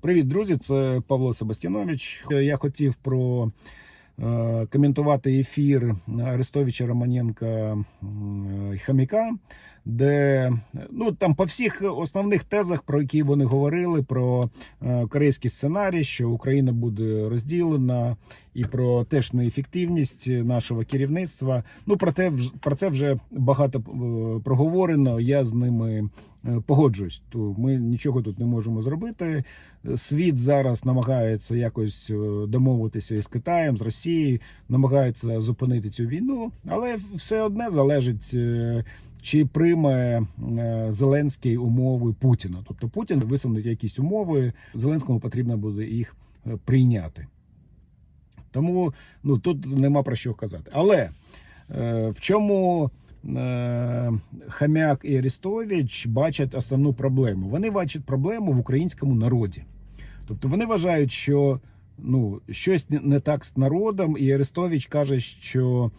Привіт, друзі! Це Павло Себастьянович. Я хотів про е, коментувати ефір Арестовича Романенка і Хаміка, де ну там по всіх основних тезах, про які вони говорили, про е, корейський сценарій, що Україна буде розділена, і про теж неефективність нашого керівництва. Ну про те про це вже багато е, проговорено. Я з ними погоджуюсь. То ми нічого тут не можемо зробити. Світ зараз намагається якось е, домовитися із Китаєм, з Росією, намагається зупинити цю війну, але все одне залежить. е, Чи прийме е, Зеленський умови Путіна? Тобто Путін висунуть якісь умови, Зеленському потрібно буде їх е, прийняти. Тому ну тут нема про що казати. Але е, в чому е, Хам'як і Арестович бачать основну проблему? Вони бачать проблему в українському народі. Тобто вони вважають, що ну, щось не так з народом, і Арестович каже, що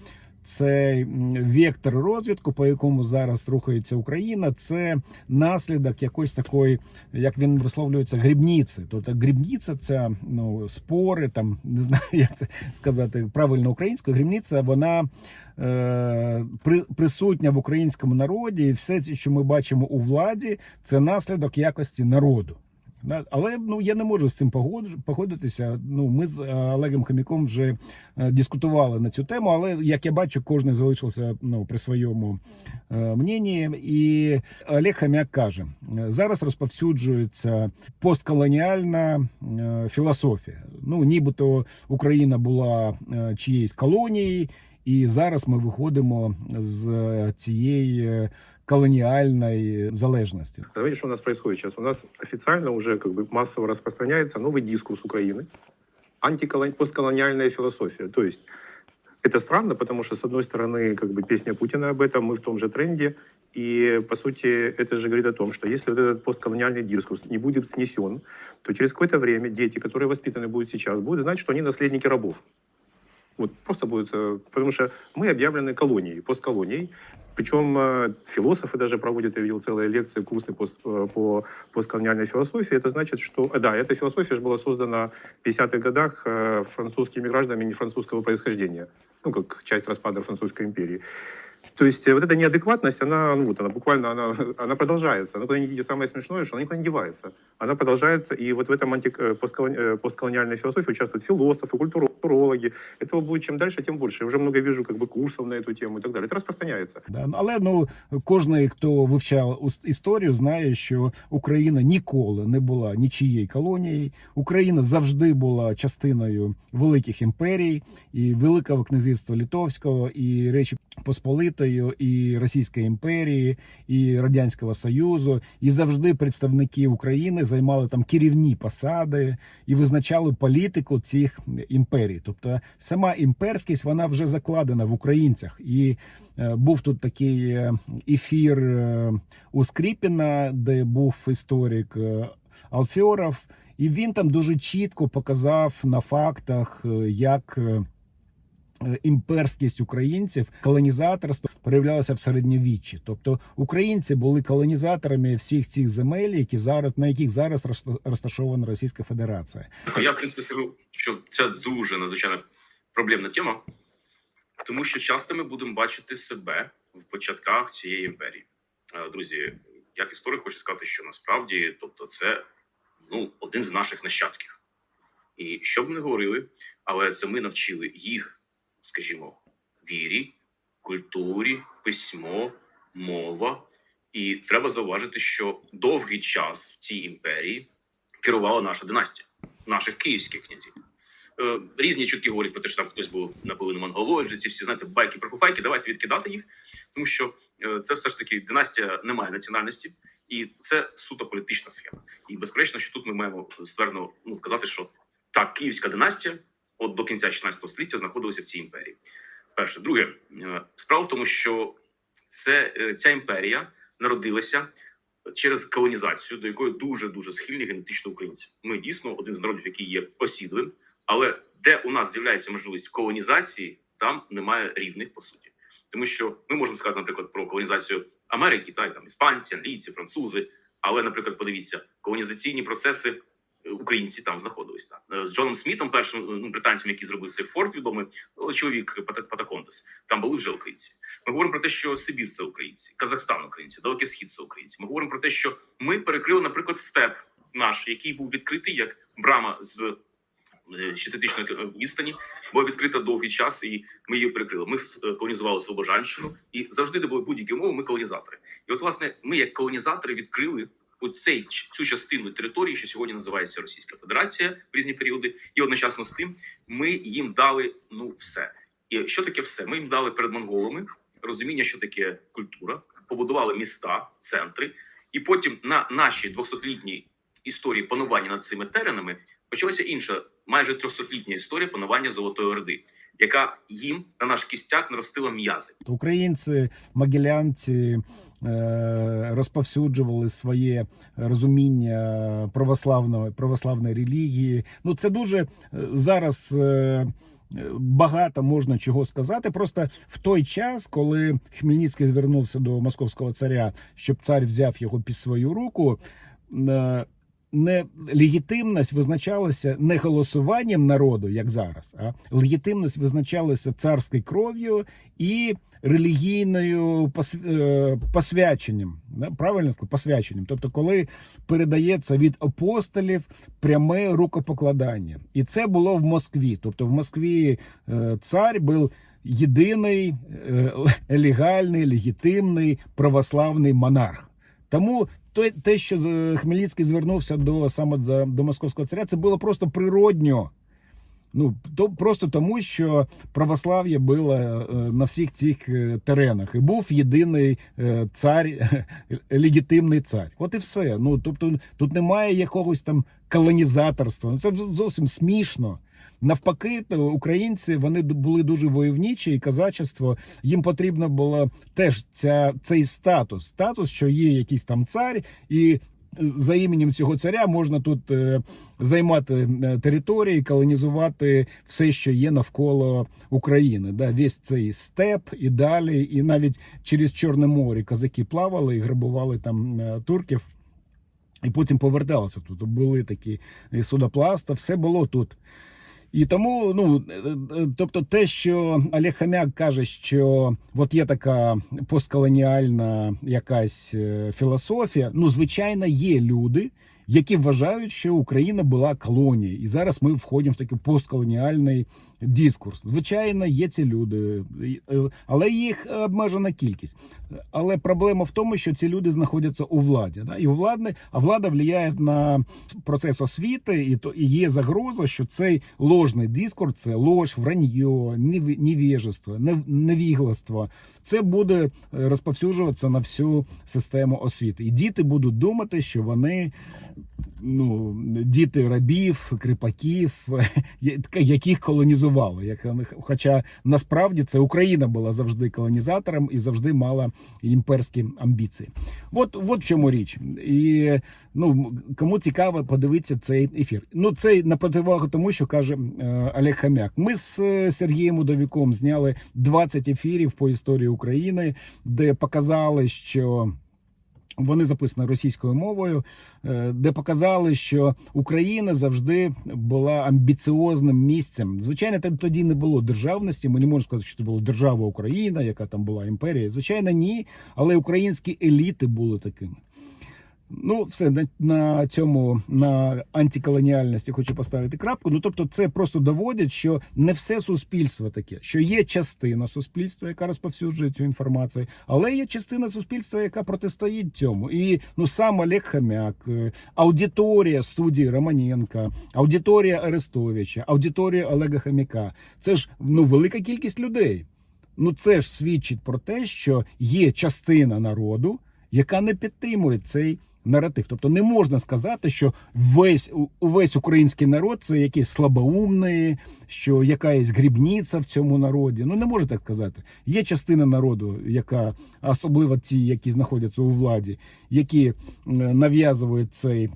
цей вектор розвитку, по якому зараз рухається Україна, це наслідок якоїсь такої, як він висловлюється, грібниці. Тобто грібниця це ну, спори, там не знаю, як це сказати правильно українською. Грібниця вона е, при, присутня в українському народі, і все, що ми бачимо у владі, це наслідок якості народу. Але ну я не можу з цим погодитися. Ну ми з е, Олегом Хомяком вже е, дискутували на цю тему. Але як я бачу, кожен залишився ну при своєму е, мненні. І Олег Хомяк каже: зараз розповсюджується постколоніальна філософія. Ну нібито Україна була чиєюсь колонією, і зараз ми виходимо з цієї е, колоніальної залежності. Смотрите, что у нас происходит сейчас. У нас официально уже как бы массово распространяется новый дискурс Украины. Антиколон... постколониальная философия. То есть это странно, потому что, с одной стороны, как бы песня Путина об этом, мы в том же тренде. И, по сути, это же говорит о том, что если вот этот постколониальный дискурс не будет снесен, то через какое-то время дети, которые воспитаны будут сейчас, будут знать, что они наследники рабов. Вот просто будет, э, потому что мы объявлены колонией, постколонией. причем э, философы даже проводят, я видел целые лекции, курсы по, э, по постколониальной философии. Это значит, что... э, Да, эта философия же была создана в 50-х годах французскими гражданами не французского происхождения. Ну, как часть распада Французской империи. То есть э, вот эта неадекватность, она, ну, вот она буквально, она, она продолжается. Она куда не самое смешное, что она никуда не девается. Она продолжается, и вот в этом анти, э, постколони- э, постколониальной философии участвуют философы, культуро- культурологи. Этого будет чем дальше, тем больше. Я уже много вижу как бы курсов на эту тему и так далее. Это распространяется. Да, ну, але ну кожен, хто вивчав ус- історію, знає, що Україна ніколи не була нічією колонією. Україна завжди була частиною великих імперій, і Великого князівства Литовського, і Речі Посполитої, і Російської імперії, і Радянського Союзу. І завжди представники України займали там керівні посади і визначали політику цих імперій. Тобто сама імперськість вона вже закладена в українцях. І е, був тут такий е, ефір е, у Скріпіна, де був історик Алфьоров, і він там дуже чітко показав на фактах, як. Е, Імперськість українців, колонізаторство проявлялося в середньовіччі. Тобто українці були колонізаторами всіх цих земель, які зараз на яких зараз розташована Російська Федерація. Я, в принципі, скажу, що це дуже надзвичайно проблемна тема, тому що часто ми будемо бачити себе в початках цієї імперії. Е, Друзі, як історик, хочу сказати, що насправді, тобто, це ну, один з наших нащадків. І що б не говорили, але це ми навчили їх, скажімо, вірі, культурі, письмо, мова. І треба зауважити, що довгий час в цій імперії керувала наша династія наших київських князів. Е, різні чутки говорять про те, що там хтось був наполовину монголоїд, ці всі знаєте, байки про фуфайки. Давайте відкидати їх, тому що е, це все ж таки династія не має національності, і це суто політична схема. І безперечно, що тут ми маємо ствердно ну, вказати, що так, київська династія, от до кінця 16 століття, знаходилася в цій імперії. Перше, друге, е, справа в тому, що це е, ця імперія народилася через колонізацію, до якої дуже дуже схильні генетично українці. Ми дійсно один з народів, який є осідлим, але де у нас з'являється можливість колонізації, там немає рівних по суті. Тому що ми можемо сказати, наприклад, про колонізацію Америки, та й там іспанці, англійці, французи. Але, наприклад, подивіться, колонізаційні процеси українці там знаходились так Е, з Джоном Смітом, першим ну, британцем, який зробив цей форт відомий, е, чоловік Пата- Патаконтес. Там були вже українці. Ми говоримо про те, що Сибір це українці, Казахстан українці, Далекий Схід це українці. Ми говоримо про те, що ми перекрили, наприклад, степ наш, який був відкритий як брама з е, шеститисячної відстані, була відкрита довгий час, і ми її перекрили. Ми е, колонізували Слобожанщину, і завжди, де були будь-які умови, ми колонізатори. І от, власне, ми, як колонізатори, відкрили оцей цю частину території, що сьогодні називається Російська Федерація в різні періоди, і одночасно з тим ми їм дали ну все. І що таке все? Ми їм дали перед монголами розуміння, що таке культура, побудували міста, центри, і потім на нашій 200-літній історії панування над цими теренами почалася інша, майже 300-літня історія панування Золотої Орди, яка їм на наш кістяк наростила м'язи. Українці, могилянці е, розповсюджували своє розуміння православної православної релігії. Ну це дуже е, зараз. е, Багато можна чого сказати. Просто в той час, коли Хмельницький звернувся до московського царя, щоб цар взяв його під свою руку, легітимність визначалася не голосуванням народу, як зараз, а легітимність визначалася царською кров'ю і релігійною е, посвяченням. Правильно посвяченням. Тобто, коли передається від апостолів пряме рукопокладання. І це було в Москві. Тобто в Москві е, цар був єдиний е, легальний, легітимний православний монарх. Тому те, що е, Хмельницький звернувся до саме до московського царя, це було просто природньо. Ну то просто тому, що православ'я було е, на всіх цих е, теренах, і був єдиний е, цар, легітимний цар. От і все. Ну тобто, тут немає якогось там колонізаторства. Ну це зовсім смішно. Навпаки, то українці вони були дуже войовничі, і казачество їм потрібно було теж ця цей статус, статус, що є якийсь там цар, і за іменем цього царя можна тут е, займати е, території, колонізувати все, що є навколо України. Да, весь цей степ і далі, і навіть через Чорне море козаки плавали і грабували там е, турків. І потім поверталися тут. Були такі судоплавства, все було тут. І тому, ну е, е, тобто, те, що Олег Хам'як каже, що от є така постколоніальна якась е, філософія. Ну, звичайно, є люди, які вважають, що Україна була колонією, і зараз ми входимо в такий постколоніальний дискурс. Звичайно, є ці люди, е, але їх обмежена кількість. Але проблема в тому, що ці люди знаходяться у владі. Да? І у влади, а влада впливає на процес освіти, і то і є загроза, що цей ложний дискурс, це ложь, враньо, нев- невіжество, нев- невігластво, це буде е, розповсюджуватися на всю систему освіти. І діти будуть думати, що вони ну, діти рабів, кріпаків, яких колонізували. Як, хоча насправді це Україна була завжди колонізатором і завжди мала імперські амбіції. От, от в чому річ. І ну, кому цікаво, подивитися цей ефір. Ну, це на противагу тому, що каже е, Олег Хам'як. Ми з е, Сергієм Удовіком зняли 20 ефірів по історії України, де показали, що. Вони записані російською мовою, е, де показали, що Україна завжди була амбіціозним місцем. Звичайно, тоді не було державності. Ми не можемо сказати, що це була держава Україна, яка там була імперія. Звичайно, ні. Але українські еліти були такими. Ну, все на, на цьому на антиколоніальності хочу поставити крапку. Ну тобто, це просто доводить, що не все суспільство таке, що є частина суспільства, яка розповсюджує цю інформацію, але є частина суспільства, яка протистоїть цьому. І ну сам Олег Хам'як, е, аудиторія студії Романенка, аудиторія Арестовича, аудиторія Олега Хам'яка. Це ж ну велика кількість людей. Ну це ж свідчить про те, що є частина народу, яка не підтримує цей наратив. Тобто не можна сказати, що весь увесь український народ це якийсь слабоумний, що якась грібниця в цьому народі. Ну не можна так сказати. Є частина народу, яка особливо ті, які знаходяться у владі, які е, нав'язують цей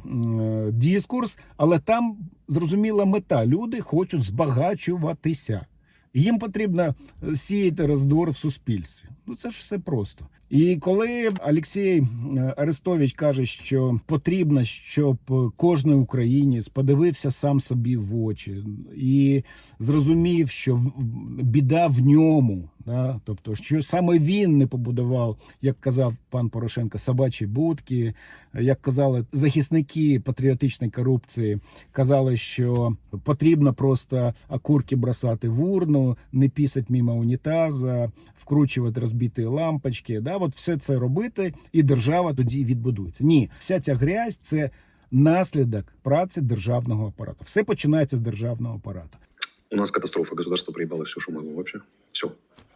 дискурс, але там зрозуміла мета. Люди хочуть збагачуватися. Їм потрібно е, сіяти роздор в суспільстві. Ну це ж все просто. І коли Олексій е, Арестович каже, що потрібно, щоб кожен українець подивився сам собі в очі і зрозумів, що біда в ньому, да? тобто, що саме він не побудував, як казав пан Порошенко, собачі будки, як казали захисники патріотичної корупції, казали, що потрібно просто окурки бросати в урну, не пісать мимо унітаза, вкручувати розбиті лампочки. Да? От все це робити, і держава тоді відбудується. Ні, вся ця грязь це наслідок праці державного апарату. Все починається з державного апарату. У нас катастрофа, государство проебало все, что могло вообще. Все.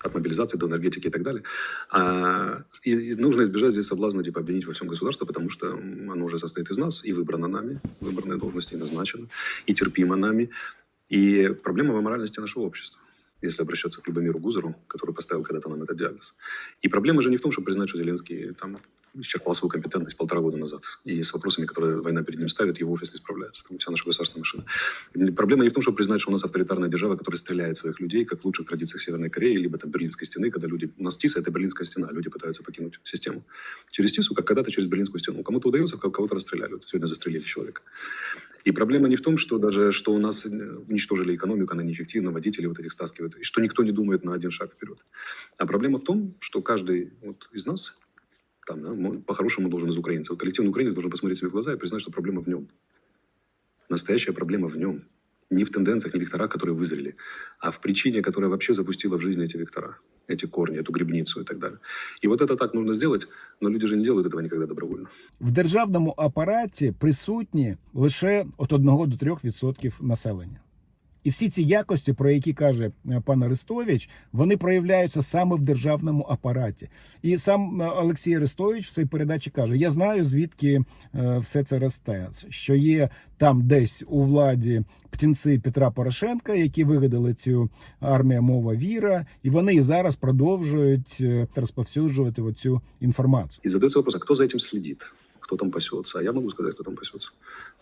От мобилизации до энергетики и так далее. А, и, и нужно избежать здесь соблазна типа обвинить во всем государство, потому что м, оно уже состоит из нас и выбрано нами, выбранные должности и назначено, и терпимо нами. И проблема в аморальности нашего общества Если обращаться к Любомиру Гузеру, который поставил когда-то нам этот диагноз. И проблема же не в том, чтобы признать, что Зеленский там исчерпал свою компетентность полтора года назад. И с вопросами, которые война перед ним ставит, его офис не справляется. Там вся наша государственная машина. Проблема не в том, чтобы признать, что у нас авторитарная держава, которая стреляет своих людей, как в лучших традициях Северной Кореи, либо там Берлинской стены, когда люди... У нас ТИСа — это Берлинская стена, люди пытаются покинуть систему. Через ТИСу, как когда-то через Берлинскую стену. Кому-то удается, кого- кого-то расстреляли. Вот сегодня застрелили человека. И проблема не в том, что даже что у нас э, уничтожили экономику, она неэффективна, водители вот этих стаскивают, и что никто не думает на один шаг вперед. А проблема в том, что каждый вот из нас, там, да, мо- по-хорошему должен из украинцев, вот коллективный украинец должен посмотреть себе в глаза и признать, что проблема в нем. Настоящая проблема в нем. Не в тенденциях, не в векторах, которые вызрели, а в причине, которая вообще запустила в жизнь эти вектора, эти корни, эту грибницу и так далее. И вот это так нужно сделать, но люди же не делают этого никогда добровольно. В державному апараті присутні лише від 1 до 3% населення. І всі ці якості, про які каже е, пан Арестович, вони проявляються саме в державному апараті. І сам е, Олексій Арестович в цій передачі каже: Я знаю, звідки е, все це росте. Що є там десь у владі птінці Петра Порошенка, які вигадали цю армія мова віра, і вони і зараз продовжують розповсюджувати оцю інформацію. И задается вопрос, а кто за этим следит? Кто там пасется? А я могу сказать, кто там пасется.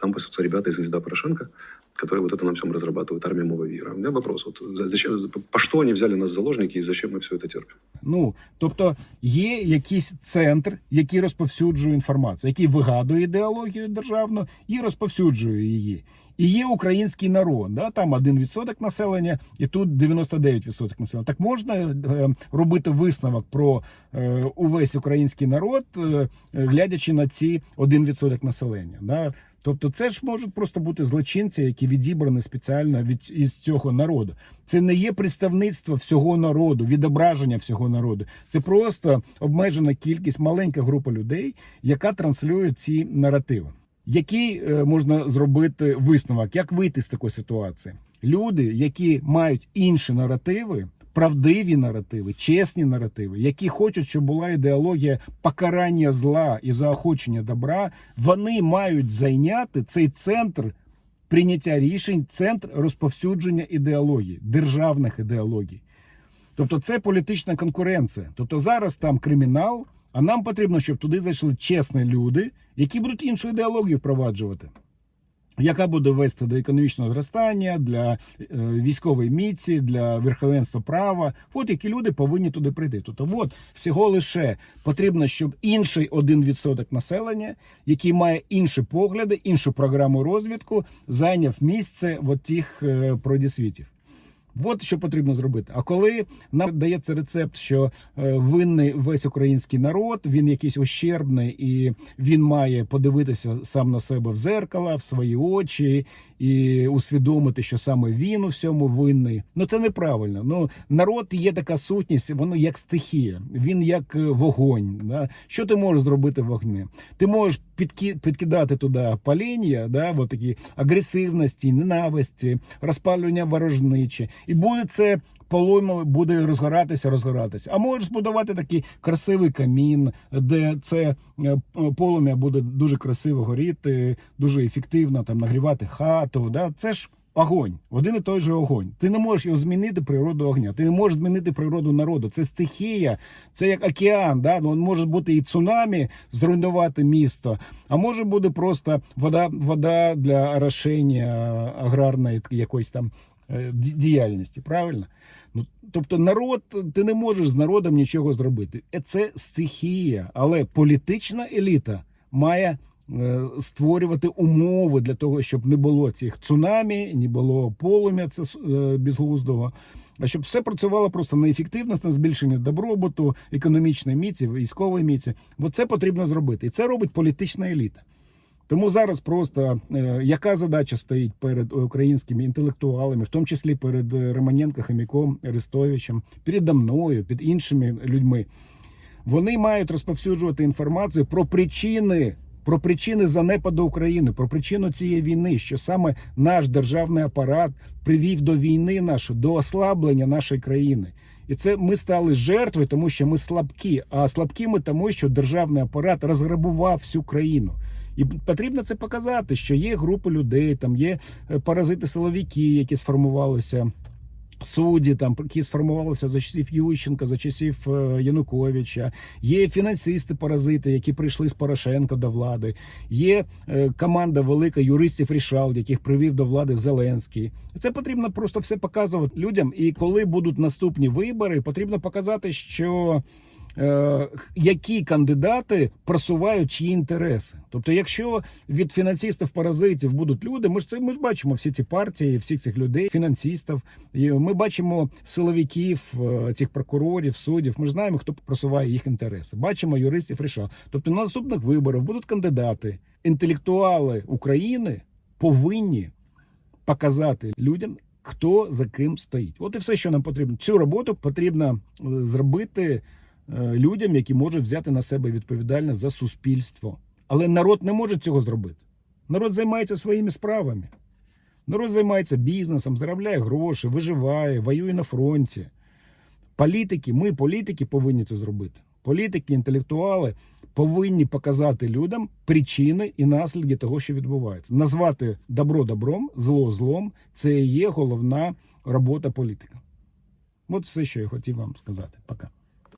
Там пасутся ребята из «Гнезда Порошенко», которые вот это на всем разрабатывают, армия Мова Вира. У меня вопрос, вот за- зачем, по что они взяли нас в заложники и зачем мы все это терпим? Ну тобто є якийсь центр, який розповсюджує інформацію, який вигадує ідеологію державну і розповсюджує її. І є український народ, да, там 1% населення, і тут 99% населення. Так можна е, робити висновок про е, увесь український народ, е, глядячи на ці 1% населення. Да? Тобто, це ж можуть просто бути злочинці, які відібрані спеціально від із цього народу. Це не є представництво всього народу, відображення всього народу. Це просто обмежена кількість, маленька група людей, яка транслює ці наративи. Який е, можна зробити висновок, як вийти з такої ситуації? Люди, які мають інші наративи, правдиві наративи, чесні наративи, які хочуть, щоб була ідеологія покарання зла і заохочення добра, вони мають зайняти цей центр прийняття рішень, центр розповсюдження ідеології, державних ідеологій. Тобто це політична конкуренція. Тобто зараз там кримінал, а нам потрібно, щоб туди зайшли чесні люди, які будуть іншу ідеологію впроваджувати. Яка буде вести до економічного зростання, для е, військової міці, для верховенства права? От які люди повинні туди прийти. Тобто, от всього лише потрібно, щоб інший 1% населення, який має інші погляди, іншу програму розвитку, зайняв місце в тих е, продісвітів. От що потрібно зробити. А коли нам дається рецепт, що е, винний весь український народ, він якийсь ущербний, і він має подивитися сам на себе в зеркало, в свої очі і усвідомити, що саме він у всьому винний. Ну це неправильно. Ну народ є така сутність, воно як стихія, він як е, вогонь. Да? Що ти можеш зробити вогнем? Ти можеш підкидати туди паління, да, вот такі агресивності, ненависті, розпалювання ворожничі. І буде це полум'я буде розгоратися, розгоратися. А можеш збудувати такий красивий камін, де це е, полум'я буде дуже красиво горіти, дуже ефективно там нагрівати хату. Да? Це ж огонь, один і той же огонь. Ти не можеш його змінити природу огня. Ти не можеш змінити природу народу. Це стихія, це як океан. Да? Ну, може бути і цунамі зруйнувати місто, а може бути просто вода, вода для орошення аграрної якоїсь там е, діяльності. Правильно? Ну, тобто, народ, ти не можеш з народом нічого зробити. Е, Це стихія, але політична еліта має е, створювати умови для того, щоб не було цих цунамі, не було полум'я це е, безглуздого. А щоб все працювало просто на ефективність, на збільшення добробуту, економічної міці, військової міці. От це потрібно зробити. І це робить політична еліта. Тому зараз просто е, яка задача стоїть перед українськими інтелектуалами, в тому числі перед е, Романенко, Хомяком, Арестовичем, передо мною, під іншими людьми. Вони мають розповсюджувати інформацію про причини, про причини занепаду України, про причину цієї війни, що саме наш державний апарат привів до війни нашої, до ослаблення нашої країни. І це ми стали жертвою, тому що ми слабкі. А слабкі ми тому, що державний апарат розграбував всю країну. І потрібно це показати, що є групи людей, там є е, паразити-силовики, які сформувалися. Судді, там які сформувалися за часів Ющенка, за часів е, Януковича, є фінансисти-паразити, які прийшли з Порошенка до влади. Є е, команда велика юристів рішал, яких привів до влади Зеленський. Це потрібно просто все показувати людям. І коли будуть наступні вибори, потрібно показати, що які кандидати просувають чиї інтереси. Тобто, якщо від фінансистів паразитів будуть люди, ми ж це ми ж бачимо всі ці партії, всіх цих людей, фінансистів. Ми бачимо силовиків, е, цих прокурорів, суддів. Ми ж знаємо, хто просуває їх інтереси. Бачимо юристів рішав. Тобто на наступних виборах будуть кандидати, інтелектуали України повинні показати людям. Хто за ким стоїть? От і все, що нам потрібно. Цю роботу потрібно е, зробити е, людям, які можуть взяти на себе відповідальність за суспільство. Але народ не може цього зробити. Народ займається своїми справами. Народ займається бізнесом, заробляє гроші, виживає, воює на фронті. Політики, ми, політики, повинні це зробити. Політики, інтелектуали повинні показати людям причини і наслідки того, що відбувається. Назвати добро добром, зло злом це і є головна робота політика. От все, що я хотів вам сказати. Пока.